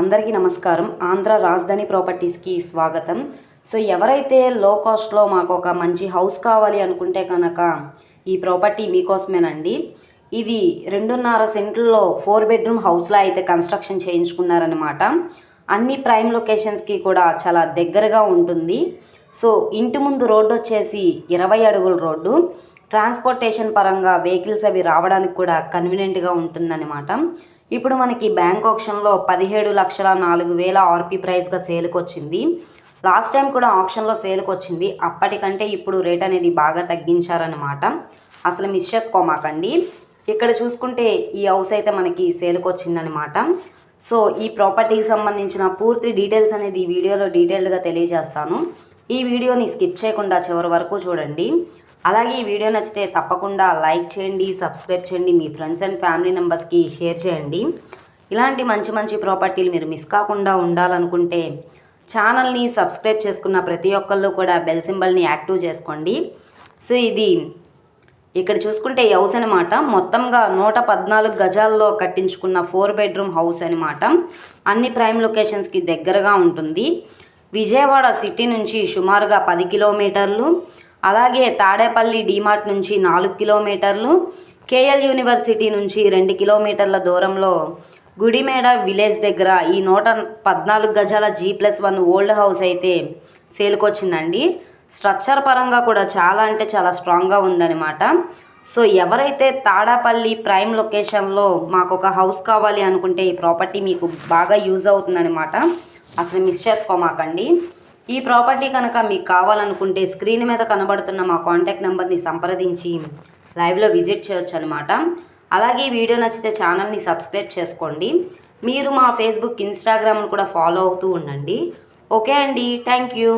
అందరికీ నమస్కారం. ఆంధ్ర రాజధాని ప్రాపర్టీస్కి స్వాగతం. సో ఎవరైతే లో కాస్ట్లో మాకు ఒక మంచి హౌస్ కావాలి అనుకుంటే కనుక ఈ ప్రాపర్టీ మీకోసమేనండి. ఇది రెండున్నర సెంట్లో ఫోర్ బెడ్రూమ్ హౌస్లో అయితే కన్స్ట్రక్షన్ చేయించుకున్నారనమాట అన్ని ప్రైమ్ లొకేషన్స్కి కూడా చాలా దగ్గరగా ఉంటుంది. సో ఇంటి ముందు రోడ్డు వచ్చేసి ఇరవై అడుగుల రోడ్డు. ట్రాన్స్పోర్టేషన్ పరంగా వెహికల్స్ అవి రావడానికి కూడా కన్వీనియంట్గా ఉంటుందన్నమాట. ఇప్పుడు మనకి బ్యాంక్ ఆప్షన్లో పదిహేడు లక్షల నాలుగు వేల ఆర్పీ ప్రైస్గా సేల్కి వచ్చింది లాస్ట్ టైం కూడా ఆప్షన్లో సేల్కి వచ్చింది అప్పటికంటే ఇప్పుడు రేట్ అనేది బాగా తగ్గించారనమాట అసలు మిస్ చేసుకోమాకండి. ఇక్కడ చూసుకుంటే ఈ హౌస్ అయితే మనకి సేల్కి వచ్చిందనమాట సో ఈ ప్రాపర్టీకి సంబంధించిన పూర్తి డీటెయిల్స్ అనేది ఈ వీడియోలో డీటెయిల్డ్గా తెలియజేస్తాను. ఈ వీడియోని స్కిప్ చేయకుండా చివరి వరకు చూడండి. అలాగే ఈ వీడియో నచ్చితే తప్పకుండా లైక్ చేయండి సబ్స్క్రైబ్ చేయండి మీ ఫ్రెండ్స్ అండ్ ఫ్యామిలీ మెంబర్స్కి షేర్ చేయండి. ఇలాంటి మంచి మంచి ప్రాపర్టీలు మీరు మిస్ కాకుండా ఉండాలనుకుంటే ఛానల్ని సబ్స్క్రైబ్ చేసుకున్న ప్రతి ఒక్కళ్ళు కూడా బెల్ సింబల్ని యాక్టివ్ చేసుకోండి. సో ఇది ఇక్కడ చూసుకుంటే ఈ హౌస్ అనమాట మొత్తంగా నూట పద్నాలుగు గజాల్లో కట్టించుకున్న ఫోర్ బెడ్రూమ్ హౌస్ అనమాట అన్ని ప్రైమ్ లొకేషన్స్కి దగ్గరగా ఉంటుంది. విజయవాడ సిటీ నుంచి సుమారుగా పది కిలోమీటర్లు. అలాగే తాడేపల్లి డీమార్ట్ నుంచి నాలుగు కిలోమీటర్లు కేఎల్ యూనివర్సిటీ నుంచి రెండు కిలోమీటర్ల దూరంలో గుడిమేడ విలేజ్ దగ్గర ఈ నూట పద్నాలుగు గజాల G plus one old house అయితే సేల్కొచ్చిందండి. స్ట్రక్చర్ పరంగా కూడా చాలా అంటే చాలా స్ట్రాంగ్గా ఉందన్నమాట. సో ఎవరైతే తాడాపల్లి ప్రైమ్ లొకేషన్లో మాకు ఒక హౌస్ కావాలి అనుకుంటే ఈ ప్రాపర్టీ మీకు బాగా యూజ్ అవుతుందన్నమాట. అసలు మిస్ చేసుకోమాకండి. ఈ ప్రాపర్టీ కనుక మీకు కావాలనుకుంటే స్క్రీన్ మీద కనబడుతున్న మా కాంటాక్ట్ నెంబర్ని సంప్రదించి లైవ్లో విజిట్ చేయొచ్చు అనమాట అలాగే ఈ వీడియో నచ్చితే ఛానల్ని సబ్స్క్రైబ్ చేసుకోండి. మీరు మా ఫేస్బుక్ ఇన్స్టాగ్రామ్ను కూడా ఫాలో అవుతూ ఉండండి. ఓకే అండి. Thank you.